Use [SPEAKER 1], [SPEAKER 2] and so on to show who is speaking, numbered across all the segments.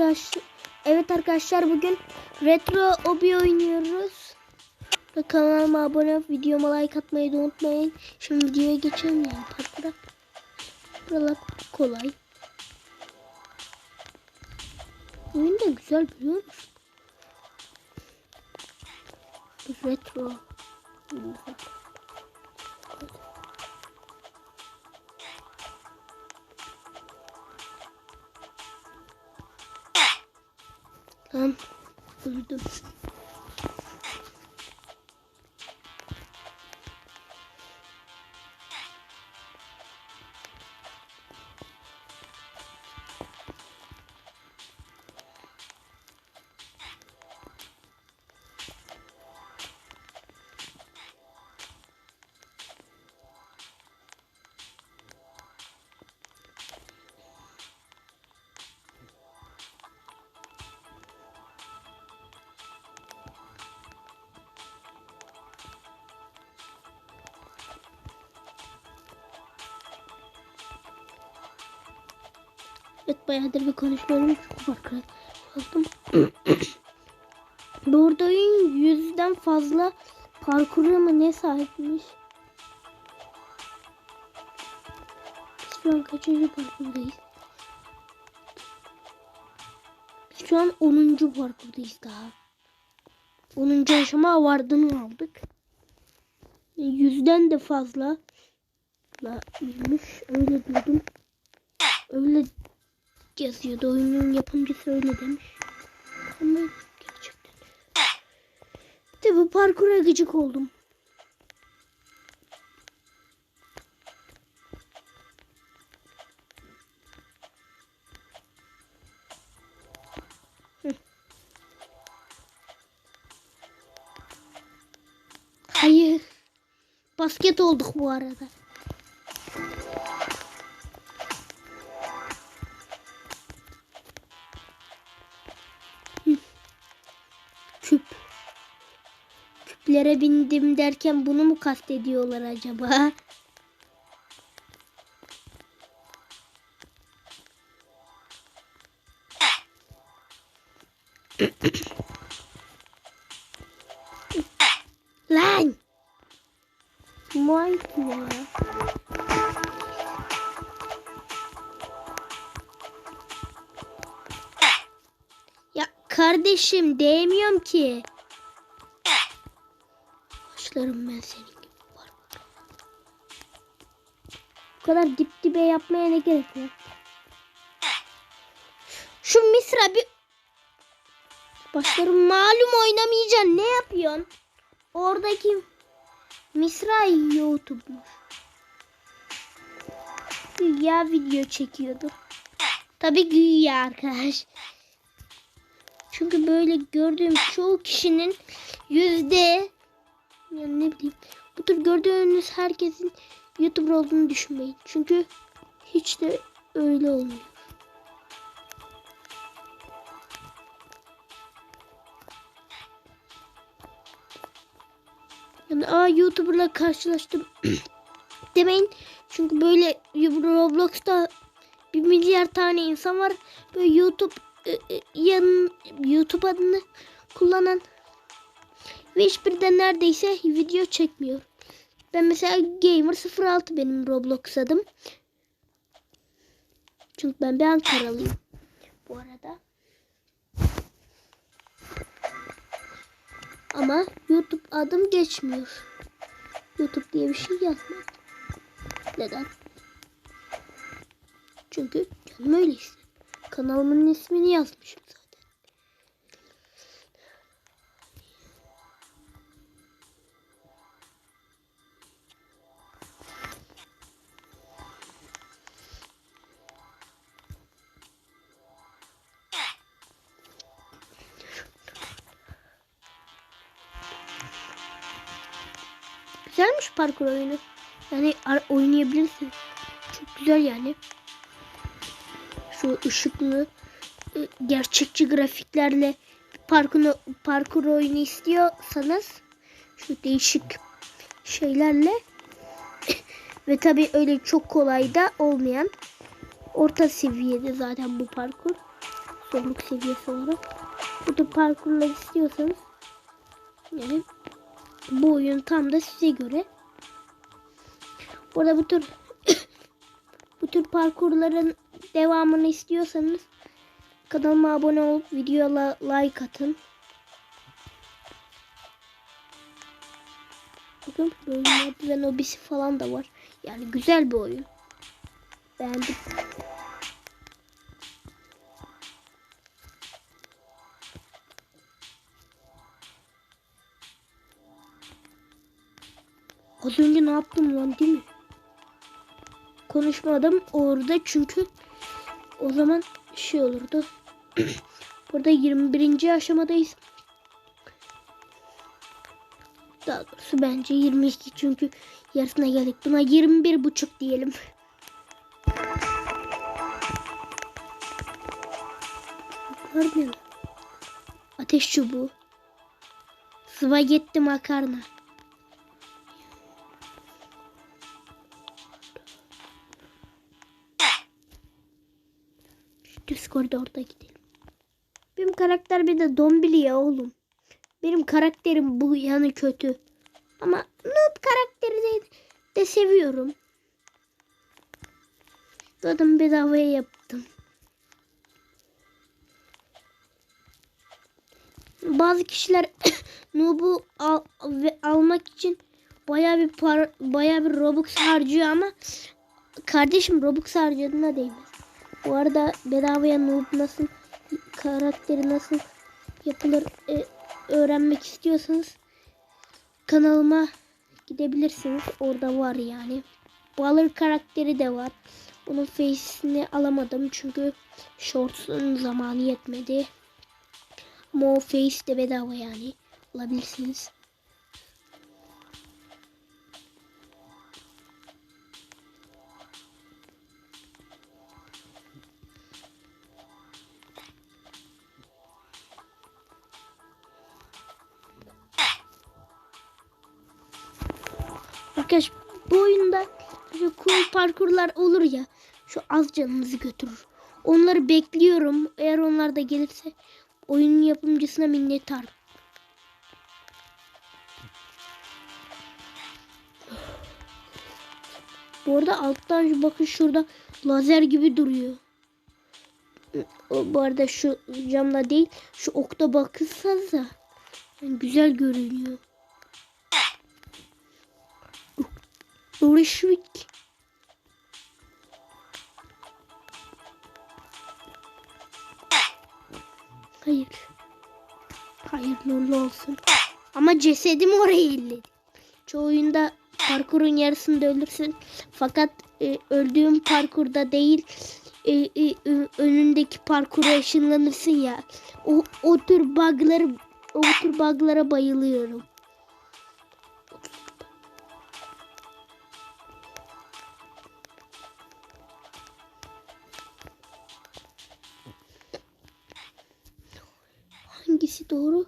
[SPEAKER 1] arkadaşlar. Evet arkadaşlar bugün retro obi oynuyoruz. Ve Kanalıma abone olup videoma like atmayı da unutmayın. Şimdi videoya geçelim yani parkura. Buralar kolay. Oyun da güzel biliyor musun? Retro. Tamam. Öldüm. Bayağıdır bir konuşmuyorum. Çok farklı. Baktım. Burada oyun yüzden fazla parkuru mu ne sahipmiş? Biz şu an kaçıncı parkurdayız? Biz şu an 10. parkurdayız daha. 10. aşama vardığını aldık. Yüzden de fazla. La iyiymiş. Öyle duydum. Öyle yazıyordu. Oyunun yapımcısı öyle demiş. Ama gerçekten. De bu parkura gıcık oldum. Hayır. Basket olduk bu arada. Küplere bindim derken bunu mu kastediyorlar acaba? Lan! Vay. Ya kardeşim değmiyorum ki. Başlarım ben. Var. Bu kadar dip dibe yapmaya ne gerek var? Şu Misra bir... Başlarım malum oynamayacaksın. Ne yapıyorsun? Oradaki Misra YouTube'muş. Güya video çekiyordu. Tabii güya arkadaş. Çünkü böyle gördüğüm çoğu kişinin yüzde bileyim bu tür gördüğünüz herkesin YouTuber olduğunu düşünmeyin. Çünkü hiç de öyle olmuyor. Yani aa YouTuber'la karşılaştım demeyin. Çünkü böyle Roblox'ta bir milyar tane insan var. Böyle YouTube e, e, yan YouTube adını kullanan ve hiçbiri de neredeyse video çekmiyor. Ben mesela Gamer 06 benim Roblox adım. Çünkü ben bir Ankaralıyım. Bu arada. Ama YouTube adım geçmiyor. YouTube diye bir şey yazmadım. Neden? Çünkü canım öyle istedi. Kanalımın ismini yazmışım zaten. Güzelmiş parkur oyunu. Yani oynayabilirsin. Çok güzel yani. Şu ışıklı ı, gerçekçi grafiklerle parkur parkur oyunu istiyorsanız şu değişik şeylerle ve tabi öyle çok kolay da olmayan orta seviyede zaten bu parkur. zorluk seviyesi olarak. Bu tür parkurlar istiyorsanız yani bu oyun tam da size göre. Burada bu tür bu tür parkurların devamını istiyorsanız kanalıma abone olup videoya like atın. Bakın böyle merdiven obisi falan da var. Yani güzel bir oyun. Beğendim. Yaptım lan değil mi? Konuşmadım orada çünkü o zaman şey olurdu. Burada 21. aşamadayız. Daha doğrusu bence 22 çünkü yarısına geldik. Buna 21 buçuk diyelim. Mı? lan? Ateş çubuğu. Spagetti makarna. Şu koridorda gidelim. Benim karakter bir de dombili ya oğlum. Benim karakterim bu yanı kötü. Ama noob karakteri de, seviyorum. Zaten bedavaya yaptım. Bazı kişiler noob'u al, almak için bayağı bir para, bayağı bir robux harcıyor ama kardeşim robux harcadığına değmez. Bu arada bedavaya noob nasıl karakteri nasıl yapılır e, öğrenmek istiyorsanız kanalıma gidebilirsiniz. Orada var yani. Balık karakteri de var. Onun face'ini alamadım çünkü shorts'un zamanı yetmedi. Ama o face de bedava yani. Alabilirsiniz. Arkadaş bu oyunda şu cool parkurlar olur ya şu az canınızı götürür. Onları bekliyorum. Eğer onlar da gelirse oyunun yapımcısına minnettar. Bu arada alttan şu bakın şurada lazer gibi duruyor. Bu arada şu camda değil şu okta bakırsanıza güzel görünüyor. Uğraşmak. Hayır. Hayırlı uğurlu olsun. Ama cesedim oraya elledi. Çoğu oyunda parkurun yarısında ölürsün. Fakat e, öldüğüm parkurda değil e, e, önündeki parkura ışınlanırsın ya. O, o tür bug'ları o tür bug'lara bayılıyorum. Hangisi doğru?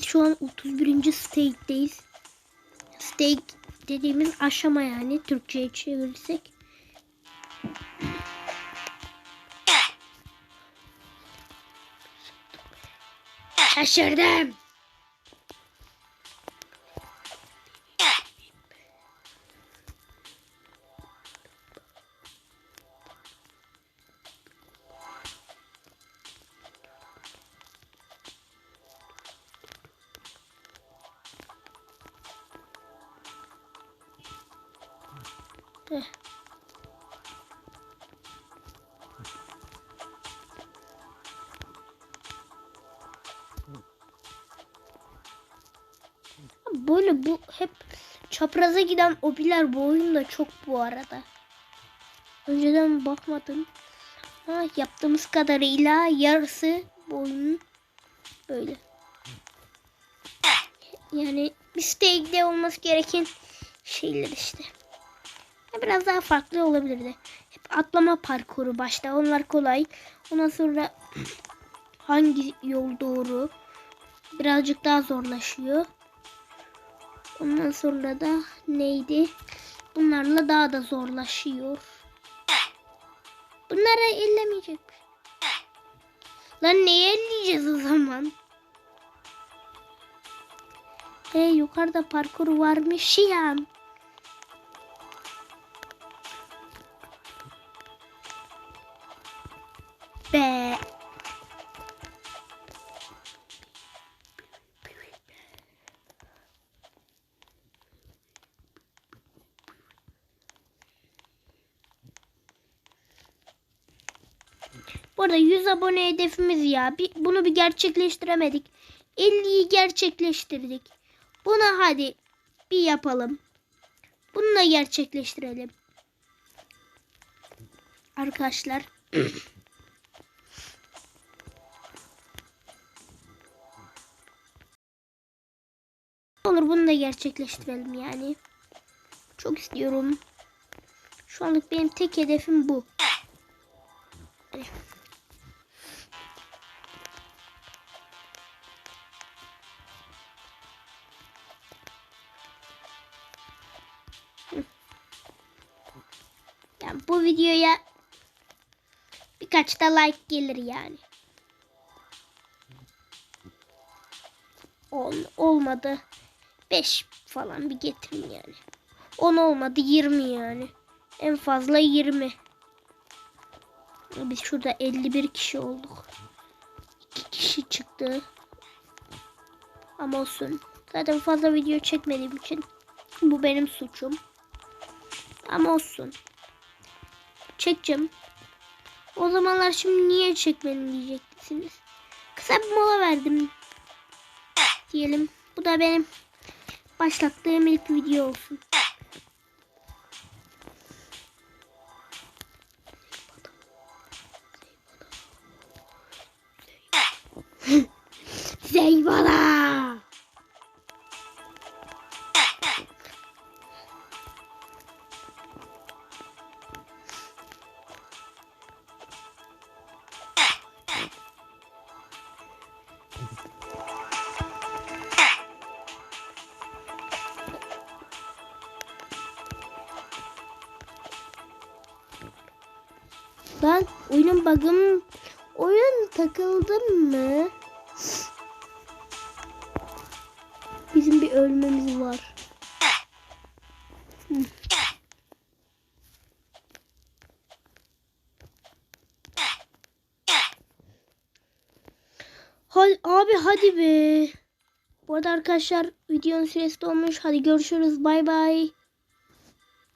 [SPEAKER 1] Biz şu an 31. stage'deyiz. Stake dediğimiz aşama yani Türkçe'ye çevirirsek. Şaşırdım. Heh. Böyle bu hep çapraza giden obiler bu oyunda çok bu arada. Önceden bakmadım. Ha, yaptığımız kadarıyla yarısı bu oyunun böyle. Yani bir stage'de olması gereken şeyler işte. Biraz daha farklı olabilirdi. Hep atlama parkuru başta. Onlar kolay. Ondan sonra hangi yol doğru? Birazcık daha zorlaşıyor. Ondan sonra da neydi? Bunlarla daha da zorlaşıyor. Bunları ellemeyecek. Lan neye elleyeceğiz o zaman? Hey yukarıda parkur varmış ya. Be. Bu arada 100 abone hedefimiz ya. Bunu bir gerçekleştiremedik. 50'yi gerçekleştirdik. Bunu hadi bir yapalım. Bunu da gerçekleştirelim. Arkadaşlar. Olur bunu da gerçekleştirelim yani. Çok istiyorum. Şu anlık benim tek hedefim bu. Hadi. Yani bu videoya birkaç da like gelir yani. On olmadı. 5 falan bir getirin yani. 10 olmadı 20 yani. En fazla 20. Biz şurada 51 kişi olduk. 2 kişi çıktı. Ama olsun. Zaten fazla video çekmediğim için bu benim suçum. Ama olsun. Çekeceğim. O zamanlar şimdi niye çekmedim diyeceksiniz. Kısa bir mola verdim. Diyelim. Bu da benim başlattığım ilk video olsun. Bug'ım oyun takıldım mı? Bizim bir ölmemiz var. Hadi, abi hadi be. Bu arada arkadaşlar videonun süresi dolmuş. Hadi görüşürüz. Bay bay.